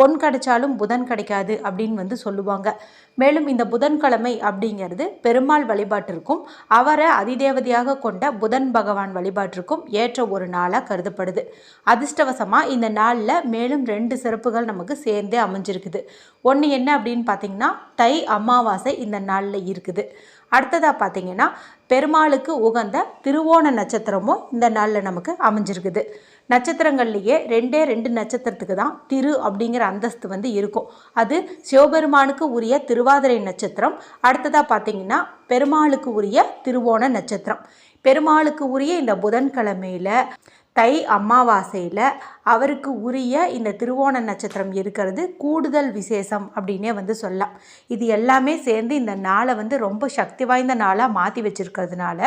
பொன் கிடைச்சாலும் புதன் கிடைக்காது அப்படின்னு வந்து சொல்லுவாங்க. மேலும் இந்த புதன்கிழமை அப்படிங்கிறது பெருமாள் வழிபாட்டிற்கும் அவரை அதிதேவதையாக கொண்ட புதன் பகவான் வழிபாட்டிற்கும் ஏற்ற ஒரு நாளாக கருதப்படுது. அதிர்ஷ்டவசமாக இந்த நாளில் மேலும் ரெண்டு சிறப்புகள் நமக்கு சேர்ந்தே அமைஞ்சிருக்குது. ஒன்று என்ன அப்படின்னு பார்த்தீங்கன்னா தை அமாவாசை இந்த நாளில் இருக்குது. அடுத்ததாக பார்த்தீங்கன்னா பெருமாளுக்கு உகந்த திருவோண நட்சத்திரமும் இந்த நாளில் நமக்கு அமைஞ்சிருக்குது. நட்சத்திரங்கள்லேயே ரெண்டே ரெண்டு நட்சத்திரத்துக்கு தான் திரு அப்படிங்கிற அந்தஸ்து வந்து இருக்கும். அது சிவபெருமானுக்கு உரிய திருவாதிரை நட்சத்திரம். அடுத்ததாக பார்த்தீங்கன்னா பெருமாளுக்கு உரிய திருவோண நட்சத்திரம். பெருமாளுக்கு உரிய இந்த புதன்கிழமையில் தை அமாவாசையில் அவருக்கு உரிய இந்த திருவோண நட்சத்திரம் இருக்கிறது கூடுதல் விசேஷம் அப்படின்னே வந்து சொல்லலாம். இது எல்லாமே சேர்ந்து இந்த நாளை வந்து ரொம்ப சக்தி வாய்ந்த நாளாக மாற்றி வச்சுருக்கிறதுனால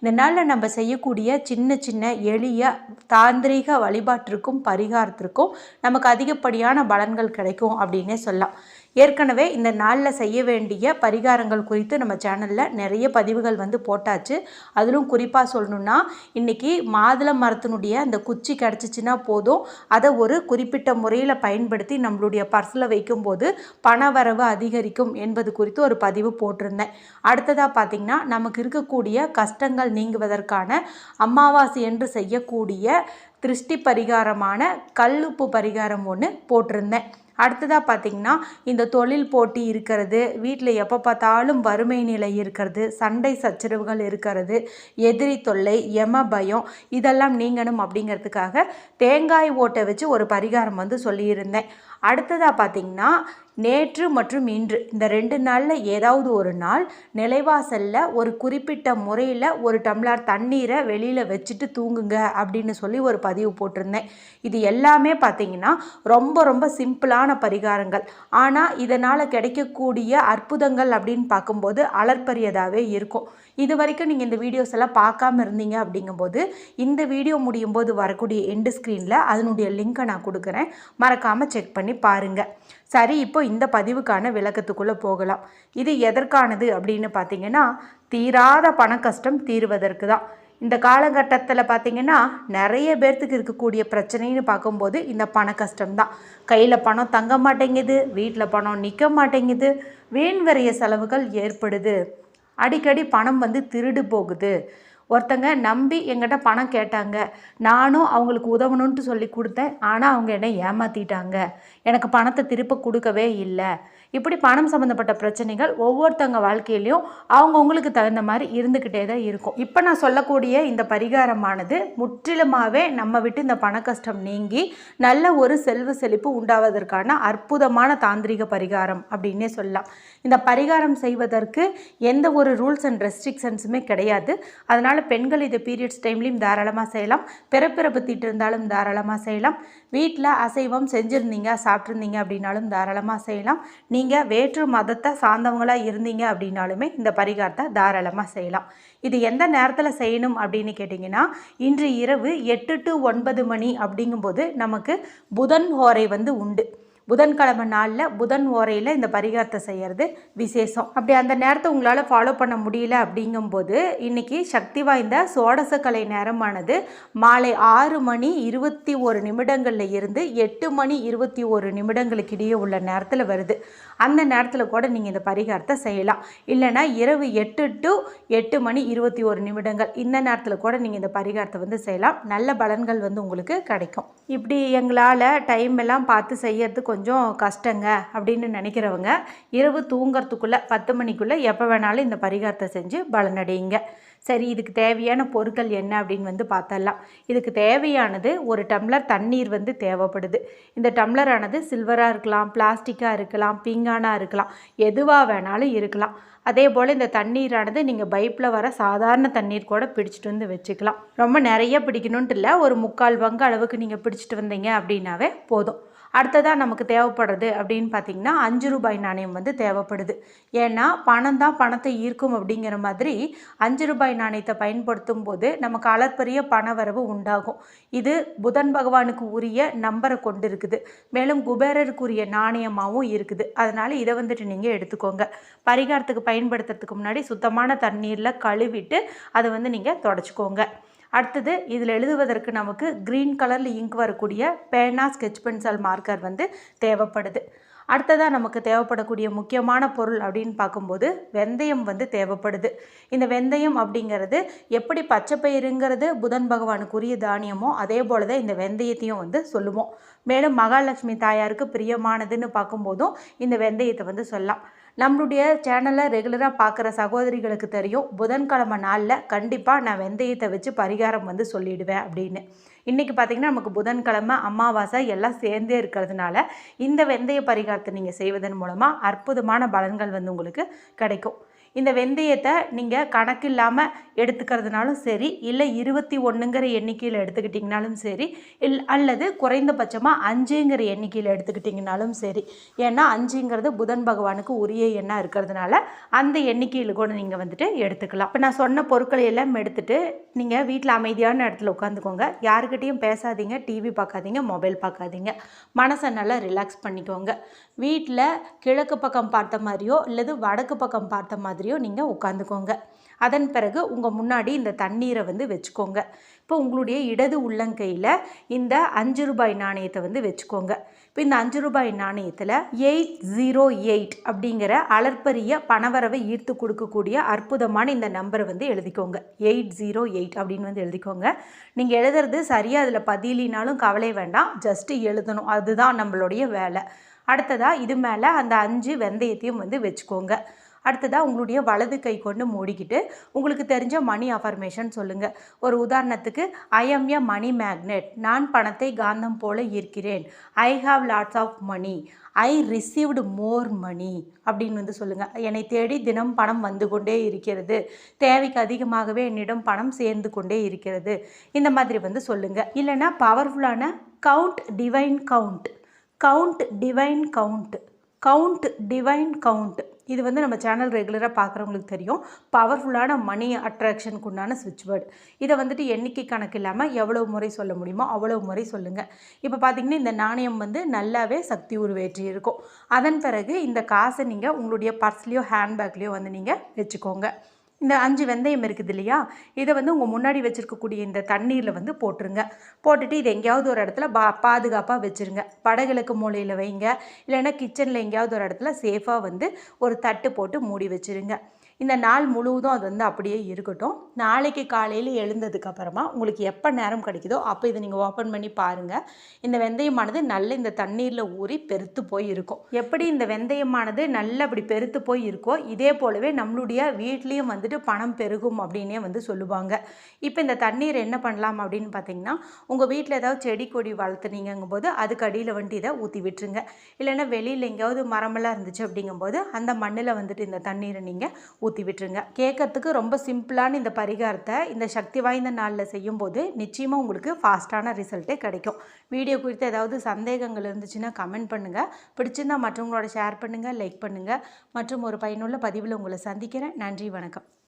இந்த நாளில் நம்ம செய்யக்கூடிய சின்ன சின்ன எளிய தாந்திரிக வழிபாட்டிற்கும் பரிகாரத்திற்கும் நமக்கு அதிகப்படியான பலன்கள் கிடைக்கும் அப்படின்னே சொல்லலாம். ஏற்கனவே இந்த நாளில் செய்ய வேண்டிய பரிகாரங்கள் குறித்து நம்ம சேனலில் நிறைய பதிவுகள் வந்து போட்டாச்சு. அதிலும் குறிப்பாக சொல்லணுன்னா இன்றைக்கி மாதுளை மரத்தினுடைய அந்த குச்சி கிடச்சிச்சின்னா போதும். அதை ஒரு குறிப்பிட்ட முறையில் பயன்படுத்தி நம்மளுடைய பர்ஸில் வைக்கும்போது பண வரவு அதிகரிக்கும் என்பது குறித்து ஒரு பதிவு போட்டிருந்தேன். அடுத்ததாக பார்த்திங்கன்னா நமக்கு இருக்கக்கூடிய கஷ்டங்கள் நீங்குவதற்கான அமாவாசை என்று செய்யக்கூடிய திருஷ்டி பரிகாரமான கல்லுப்பு பரிகாரம் ஒன்று போட்டிருந்தேன். அடுத்ததாக பார்த்திங்கன்னா இந்த தொழில் போட்டி இருக்கிறது வீட்டில் எப்போ பார்த்தாலும் வறுமை நிலை இருக்கிறது சண்டை சச்சரவுகள் இருக்கிறது எதிரி தொல்லை யம பயம் இதெல்லாம் நீங்கணும் அப்படிங்கிறதுக்காக தேங்காய் ஓட்டை வச்சு ஒரு பரிகாரம் வந்து சொல்லியிருந்தேன். அடுத்ததாக பார்த்திங்கன்னா நேற்று மற்றும் இன்று. இந்த ரெண்டு நாளில் ஏதாவது ஒரு நாள் நிலைவாசலில் ஒரு குறிப்பிட்ட முறையில் ஒரு டம்ளர் தண்ணீரை வெளியில் வச்சுட்டு தூங்குங்க அப்படின்னு சொல்லி ஒரு பதிவு போட்டிருந்தேன். இது எல்லாமே பார்த்திங்கன்னா ரொம்ப ரொம்ப சிம்பிளான பரிகாரங்கள். ஆனால் இதனால் கிடைக்கக்கூடிய அற்புதங்கள் அப்படின்னு பார்க்கும்போது அலற்பரியதாகவே இருக்கும். இது வரைக்கும் நீங்கள் இந்த வீடியோஸ் எல்லாம் பார்க்காம இருந்தீங்க அப்படிங்கும்போது இந்த வீடியோ முடியும் போது வரக்கூடிய எண்டு ஸ்க்ரீனில் அதனுடைய லிங்க்கை நான் கொடுக்குறேன். மறக்காமல் செக் பண்ணி பாருங்கள் சரி இப்போ இந்த பதிவுக்கான விளக்கத்துக்குள்ளே போகலாம். இது எதற்கானது அப்படின்னு பார்த்தீங்கன்னா தீராத பண கஷ்டம் தீர்வதற்கு தான். இந்த காலகட்டத்தில் பார்த்திங்கன்னா நிறைய பேர்த்துக்கு இருக்கக்கூடிய பிரச்சனைன்னு பார்க்கும்போது இந்த பண கஷ்டம் தான். கையில் பணம் தங்க மாட்டேங்குது வீட்டில் பணம் நிற்க மாட்டேங்குது வீண் வரைய செலவுகள் ஏற்படுது. அடிக்கடி பணம் வந்து திருடு போகுது. ஒருத்தங்க நம்பி எங்கிட்ட பணம் கேட்டாங்க. நானும் அவங்களுக்கு உதவணுன்ட்டு சொல்லி கொடுத்தேன். ஆனால் அவங்க என்னை ஏமாற்றிட்டாங்க எனக்கு பணத்தை திருப்ப கொடுக்கவே இல்லை. இப்படி பணம் சம்மந்தப்பட்ட பிரச்சனைகள் ஒவ்வொருத்தங்க வாழ்க்கையிலையும் அவங்கவுங்களுக்கு தகுந்த மாதிரி இருந்துக்கிட்டே தான் இருக்கும். இப்போ நான் சொல்லக்கூடிய இந்த பரிகாரமானது முற்றிலுமாகவே நம்ம விட்டு இந்த பண கஷ்டம் நீங்கி நல்ல ஒரு செல்வ செழிப்பு உண்டாவதற்கான அற்புதமான தாந்திரிக பரிகாரம் அப்படின்னே சொல்லலாம். இந்த பரிகாரம் செய்வதற்கு எந்த ஒரு ரூல்ஸ் அண்ட் ரெஸ்ட்ரிக்ஷன்ஸுமே கிடையாது. அதனால் பெண்கள் இதை பீரியட்ஸ் டைம்லேயும் தாராளமாக செய்யலாம். பிறப்பிறப்பு திட்டிருந்தாலும் தாராளமாக செய்யலாம். வீட்டில் அசைவம் செஞ்சுருந்தீங்க சாப்பிட்ருந்தீங்க அப்படின்னாலும் தாராளமாக செய்யலாம். நீ நீங்கள் வேற்று மதத்தை சார்ந்தவங்களாக இருந்தீங்க அப்படின்னாலுமே இந்த பரிகாரத்தை தாராளமாக செய்யலாம். இது எந்த நேரத்தில் செய்யணும் அப்படின்னு கேட்டிங்கன்னா இன்று இரவு எட்டு டு ஒன்பது மணி அப்படிங்கும்போது நமக்கு புதன் ஹோரை வந்து உண்டு. புதன்கிழமை நாளில் புதன் ஓரையில் இந்த பரிகாரத்தை செய்கிறது விசேஷம். அப்படி அந்த நேரத்தை உங்களால் ஃபாலோ பண்ண முடியல அப்படிங்கும்போது இன்றைக்கி சக்தி வாய்ந்த சோடசக்கலை நேரமானது மாலை ஆறு மணி இருபத்தி ஒரு நிமிடங்களில் இருந்து எட்டு மணி இருபத்தி ஒரு நிமிடங்களுக்கு இடையே உள்ள நேரத்தில் வருது. அந்த நேரத்தில் கூட நீங்கள் இந்த பரிகாரத்தை செய்யலாம். இல்லைனா இரவு எட்டு டு எட்டு மணி இருபத்தி ஒரு நிமிடங்கள் இந்த நேரத்தில் கூட நீங்கள் இந்த பரிகாரத்தை வந்து செய்யலாம். நல்ல பலன்கள் வந்து உங்களுக்கு கிடைக்கும். இப்படி எங்களால் டைம் எல்லாம் பார்த்து செய்யறது கொஞ்சம் கொஞ்சம் கஷ்டங்க அப்படின்னு நினைக்கிறவங்க இரவு தூங்கிறதுக்குள்ளே பத்து மணிக்குள்ளே எப்போ வேணாலும் இந்த பரிகாரத்தை செஞ்சு பலனடையுங்க. சரி இதுக்கு தேவையான பொருட்கள் என்ன அப்படின்னு வந்து பார்த்தரலாம். இதுக்கு தேவையானது ஒரு டம்ளர் தண்ணீர் வந்து தேவைப்படுது. இந்த டம்ளரானது சில்வராக இருக்கலாம் பிளாஸ்டிக்காக இருக்கலாம் பீங்கானாக இருக்கலாம் எதுவாக வேணாலும் இருக்கலாம். அதே போல் இந்த தண்ணீரானது நீங்கள் பைப்பில் வர சாதாரண தண்ணீர் கூட பிடிச்சிட்டு வந்து வச்சுக்கலாம். ரொம்ப நிறைய பிடிக்கணுன்ட்டு இல்லை ஒரு முக்கால் பங்கு அளவுக்கு நீங்கள் பிடிச்சிட்டு வந்தீங்க அப்படின்னாவே போதும். அடுத்ததாக நமக்கு தேவைப்படுறது அப்படின்னு பார்த்தீங்கன்னா அஞ்சு ரூபாய் நாணயம் வந்து தேவைப்படுது. ஏன்னா பணம் தான் பணத்தை ஈர்க்கும் அப்படிங்கிற மாதிரி அஞ்சு ரூபாய் நாணயத்தை பயன்படுத்தும் போது நமக்கு அளப்பரிய பணவரவு உண்டாகும். இது புதன் பகவானுக்கு உரிய நம்பரை கொண்டு இருக்குது மேலும் குபேரருக்குரிய நாணயமாகவும் இருக்குது. அதனால் இதை வந்துட்டு நீங்கள் எடுத்துக்கோங்க. பரிகாரத்துக்கு பயன்படுத்துறதுக்கு முன்னாடி சுத்தமான தண்ணீரில் கழுவிட்டு அதை வந்து நீங்கள் தொடச்சிக்கோங்க. அடுத்தது இதில் எழுதுவதற்கு நமக்கு க்ரீன் கலரில் இங்க் வரக்கூடிய பேனா ஸ்கெச் பென்சில் மார்க்கர் வந்து தேவைப்படுது. அடுத்ததாக நமக்கு தேவைப்படக்கூடிய முக்கியமான பொருள் அப்படின்னு பார்க்கும்போது வெந்தயம் வந்து தேவைப்படுது. இந்த வெந்தயம் அப்படிங்கிறது எப்படி பச்சை பயிருங்கிறது புதன் பகவானுக்குரிய தானியமோ அதே போல தான் இந்த வெந்தயத்தையும் வந்து சொல்லுவோம். மேலும் மகாலட்சுமி தாயாருக்கு பிரியமானதுன்னு பார்க்கும்போதும் இந்த வெந்தயத்தை வந்து சொல்லலாம். நம்மளுடைய சேனலை ரெகுலராக பார்க்குற சகோதரிகளுக்கு தெரியும் புதன்கிழமை நாளில் கண்டிப்பாக நான் வெந்தயத்தை வச்சு பரிகாரம் வந்து சொல்லிடுவேன் அப்படின்னு. இன்றைக்கி பார்த்திங்கன்னா நமக்கு புதன்கிழமை அமாவாசை எல்லாம் சேர்ந்தே இருக்கிறதுனால இந்த வெந்தய பரிகாரத்தை நீங்கள் செய்வதன் மூலமாக அற்புதமான பலன்கள் வந்து உங்களுக்கு கிடைக்கும். இந்த வெந்தயத்தை நீங்கள் கணக்கு இல்லாமல் எடுத்துக்கிறதுனாலும் சரி இல்லை இருபத்தி ஒன்றுங்கிற எண்ணிக்கையில் எடுத்துக்கிட்டிங்கனாலும் சரி இல் அல்லது குறைந்தபட்சமாக அஞ்சுங்கிற எண்ணிக்கையில் எடுத்துக்கிட்டிங்கனாலும் சரி. ஏன்னா அஞ்சுங்கிறது புதன் பகவானுக்கு உரிய எண்ணாக இருக்கிறதுனால அந்த எண்ணிக்கையில் கூட நீங்கள் வந்துட்டு எடுத்துக்கலாம். இப்போ நான் சொன்ன பொருட்களை எல்லாம் எடுத்துகிட்டு நீங்கள் வீட்டில் அமைதியான இடத்துல உட்காந்துக்கோங்க. யாருக்கிட்டேயும் பேசாதீங்க டிவி பார்க்காதீங்க மொபைல் பார்க்காதீங்க மனசை நல்லா ரிலாக்ஸ் பண்ணிக்கோங்க. வீட்டில் கிழக்கு பக்கம் பார்த்த மாதிரியோ அல்லது வடக்கு பக்கம் பார்த்த மாதிரியோ நீங்கள் உட்காந்துக்கோங்க அதன் பிறகு உங்கள் முன்னாடி இந்த தண்ணீரை வந்து வச்சுக்கோங்க. இப்போ உங்களுடைய இடது உள்ளங்கையில் இந்த அஞ்சு ரூபாய் நாணயத்தை வந்து வச்சுக்கோங்க. இப்போ இந்த அஞ்சு ரூபாய் நாணயத்தில் எயிட் ஜீரோ எயிட் அப்படிங்கிற அளர்பரிய பணவரவை ஈர்த்து கொடுக்கக்கூடிய அற்புதமான இந்த நம்பரை வந்து எழுதிக்கோங்க. எயிட் ஜீரோ எயிட் அப்படின்னு வந்து எழுதிக்கோங்க. நீங்கள் எழுதுறது சரியாக அதில் பதிலினாலும் கவலை வேண்டாம். ஜஸ்ட்டு எழுதணும். அதுதான் நம்மளுடைய வேலை. அடுத்ததாக இது மேலே அந்த அஞ்சு வெந்தயத்தையும் வந்து வச்சுக்கோங்க. அடுத்ததாக உங்களுடைய வலது கை கொண்டு மூடிக்கிட்டு உங்களுக்கு தெரிஞ்ச மணி அஃபர்மேஷன் சொல்லுங்கள் ஒரு உதாரணத்துக்கு I am a money magnet நான் பணத்தை காந்தம் போல ஈர்க்கிறேன். I have lots of money I received more money அப்படின்னு வந்து சொல்லுங்கள் என்னை தேடி தினம் பணம் வந்து கொண்டே இருக்கிறது. தேவைக்கு அதிகமாகவே என்னிடம் பணம் சேர்ந்து கொண்டே இருக்கிறது. இந்த மாதிரி வந்து சொல்லுங்கள் இல்லைன்னா பவர்ஃபுல்லான count divine count count divine count count divine count இது வந்து நம்ம சேனல் ரெகுலராக பார்க்குறவங்களுக்கு தெரியும். பவர்ஃபுல்லான மணி அட்ராக்ஷனுக்கு உண்டான சுவிட்ச் வேர்டு இதை வந்துட்டு எண்ணிக்கை கணக்கு இல்லாமல் எவ்வளோ முறை சொல்ல முடியுமோ அவ்வளோ முறை சொல்லுங்கள் இப்போ பார்த்திங்கன்னா இந்த நாணயம் வந்து நல்லாவே சக்தி உருவேற்றி இருக்கும். அதன் பிறகு இந்த காசை நீங்கள் உங்களுடைய பர்ஸ்லேயோ ஹேண்ட்பேக்லேயோ வந்து நீங்கள் வச்சுக்கோங்க. இந்த அஞ்சு வெந்தயம் இருக்குது இல்லையா? இதை வந்து உங்கள் முன்னாடி வச்சுருக்கக்கூடிய இந்த தண்ணீரில் வந்து போட்டுருங்க. போட்டுட்டு இது எங்கேயாவது ஒரு இடத்துல பா பாதுகாப்பாக வச்சுருங்க. படகுகளுக்கு மூலையில் வைங்க. இல்லைன்னா கிச்சனில் எங்கேயாவது ஒரு இடத்துல சேஃபாக வந்து ஒரு தட்டு போட்டு மூடி வச்சுருங்க. இந்த நாள் முழுவதும் அது வந்து அப்படியே இருக்கட்டும். நாளைக்கு காலையில் எழுந்ததுக்கப்புறமா உங்களுக்கு எப்போ நேரம் கிடைக்குதோ அப்போ இதை நீங்கள் ஓப்பன் பண்ணி பாருங்கள் இந்த வெந்தயமானது நல்ல இந்த தண்ணீரில் ஊறி பெருத்து போய் இருக்கும். எப்படி இந்த வெந்தயமானது நல்ல அப்படி பெருத்து போய் இருக்கோ இதே போலவே நம்மளுடைய வீட்லேயும் வந்துட்டு பணம் பெருகும் அப்படின்னே வந்து சொல்லுவாங்க. இப்போ இந்த தண்ணீர் என்ன பண்ணலாம் அப்படின்னு பார்த்தீங்கன்னா உங்கள் வீட்டில் ஏதாவது செடி கொடி வளர்த்துனீங்கும் போது அதுக்கு அடியில் வந்துட்டு இதை ஊற்றி விட்டுருங்க. இல்லைன்னா வெளியில் எங்கேயாவது மரமெல்லாம் இருந்துச்சு அப்படிங்கும்போது அந்த மண்ணில் வந்துட்டு இந்த தண்ணீரை நீங்கள் ஊற்றி விட்டுருங்க. கேட்கறதுக்கு ரொம்ப சிம்பிளான இந்த பரிகாரத்தை இந்த சக்தி வாய்ந்த நாளில் செய்யும்போது நிச்சயமாக உங்களுக்கு ஃபாஸ்ட்டான ரிசல்ட்டே கிடைக்கும். வீடியோ குறித்து ஏதாவது சந்தேகங்கள் இருந்துச்சுன்னா கமெண்ட் பண்ணுங்கள் பிடிச்சிருந்தா மற்றவங்களோட ஷேர் பண்ணுங்கள் லைக் பண்ணுங்கள் மற்றும் ஒரு பயனுள்ள பதிவில் உங்களை சந்திக்கிறேன். நன்றி வணக்கம்.